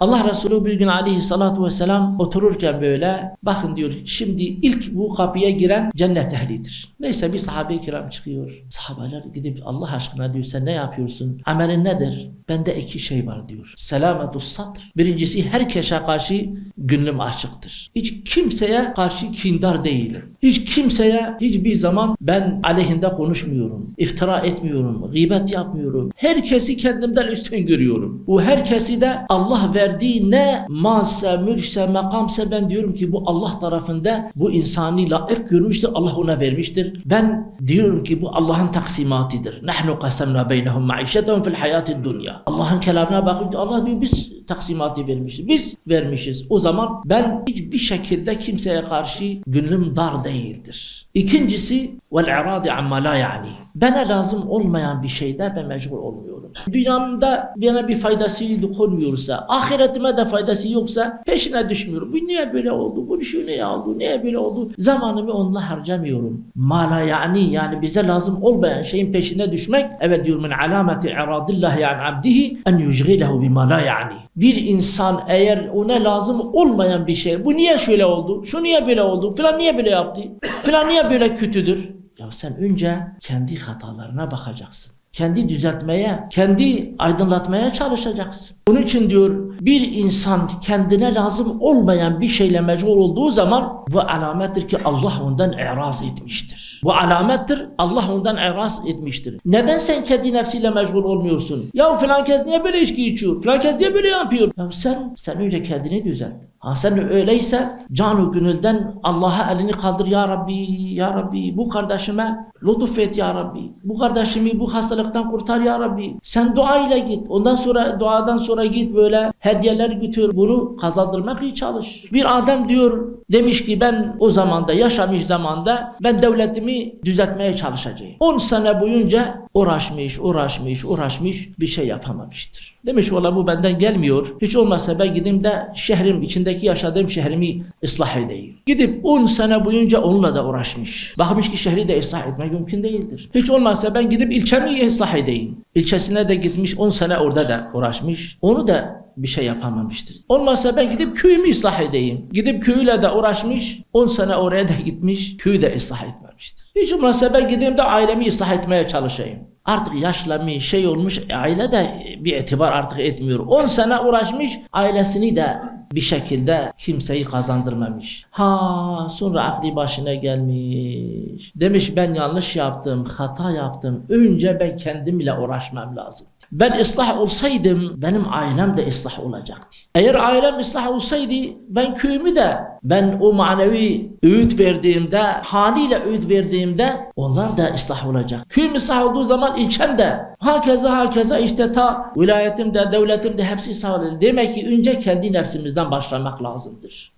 Allah Resulü bir gün aleyhissalatu vesselam otururken böyle bakın diyor şimdi ilk bu kapıya giren cennet ehlidir. Neyse bir sahabe-i kiram çıkıyor. Sahabeler gidip Allah aşkına diyor sen ne yapıyorsun? Amelin nedir? Bende iki şey var diyor. Selametus satr. Birincisi herkese karşı gönlüm açıktır. Hiç kimseye karşı kindar değilim. Hiç kimseye hiçbir zaman ben aleyhinde konuşmuyorum. iftira etmiyorum. Gıybet yapmıyorum. Herkesi kendimden üstün görüyorum. Bu herkesi de Allah verdiği ne malse, mülkse, makamse ben diyorum ki bu Allah tarafında bu insani layık görmüştür. Allah ona vermiştir. Ben diyorum ki bu Allah'ın taksimatıdır. Nahnu qasamna beynehum maişetehum fil hayatid dunya. Allah'ın kelamına bakınca Allah diyor biz taksimatı vermişiz. Biz vermişiz. O zaman ben hiçbir şekilde kimseye karşı gönlüm dar değildir. İkincisi vel iradi amma la yani. Bana lazım olmayan bir şeyde ben mecbur olmuyorum. Dünyamda bana bir faydası dokunmuyorsa, ahiretime de faydası yoksa peşine düşmüyorum. Bu niye böyle oldu? Bu şu niye oldu? Niye böyle oldu? Zamanımı onunla harcamıyorum. Mala yani yani bize lazım olmayan şeyin peşine düşmek evet diyor min alameti iradillahi an abdihi en yushghilehu bima la yani. Bir insan eğer ona lazım olmayan bir şey bu niye şöyle oldu? Şu niye böyle oldu? Filan niye böyle yaptı? Filan niye böyle kötüdür? Ya sen önce kendi hatalarına bakacaksın. Kendi düzeltmeye, kendi aydınlatmaya çalışacaksın. Bunun için diyor bir insan kendine lazım olmayan bir şeyle meşgul olduğu zaman bu alamettir ki Allah ondan iraz etmiştir. Bu alamettir Allah ondan iraz etmiştir. Neden sen kendi nefsiyle meşgul olmuyorsun? Ya filan kez niye böyle içki içiyor? Filan kez niye böyle yapıyor? Ya sen, sen önce kendini düzelt. Ha sen öyleyse canı gönülden Allah'a elini kaldır ya Rabbi, ya Rabbi bu kardeşime lütuf et ya Rabbi. Bu kardeşimi bu hastalıktan kurtar ya Rabbi. Sen dua ile git. Ondan sonra duadan sonra git böyle hediyeler götür. Bunu kazandırmak için çalış. Bir adam diyor demiş ki ben o zamanda yaşamış zamanda ben devletimi düzeltmeye çalışacağım. 10 sene boyunca uğraşmış, uğraşmış, uğraşmış bir şey yapamamıştır. Demiş valla bu benden gelmiyor. Hiç olmazsa ben gideyim de şehrim içindeki yaşadığım şehrimi ıslah edeyim. Gidip 10 sene boyunca onunla da uğraşmış. Bakmış ki şehri de ıslah etmek mümkün değildir. Hiç olmazsa ben gidip ilçemi ıslah edeyim. İlçesine de gitmiş 10 sene orada da uğraşmış. Onu da bir şey yapamamıştır. Olmazsa ben gidip köyümü ıslah edeyim. Gidip köyüyle de uğraşmış. 10 sene oraya da gitmiş. Köyü de ıslah etmemiştir. Hiç olmazsa ben gideyim de ailemi ıslah etmeye çalışayım. Artık yaşlanmış şey olmuş aile de bir itibar artık etmiyor. 10 sene uğraşmış ailesini de bir şekilde kimseyi kazandırmamış. Ha sonra aklı başına gelmiş. Demiş ben yanlış yaptım, hata yaptım. Önce ben kendimle uğraşmam lazım. Ben ıslah olsaydım benim ailem de ıslah olacaktı. Eğer ailem ıslah olsaydı ben köyümü de ben o manevi öğüt verdiğimde haliyle öğüt verdiğimde onlar da ıslah olacak. Köyüm ıslah olduğu zaman ilçem de hakeza hakeza işte ta vilayetimde devletimde hepsi ıslah olacak. Demek ki önce kendi nefsimizden başlamak lazımdır.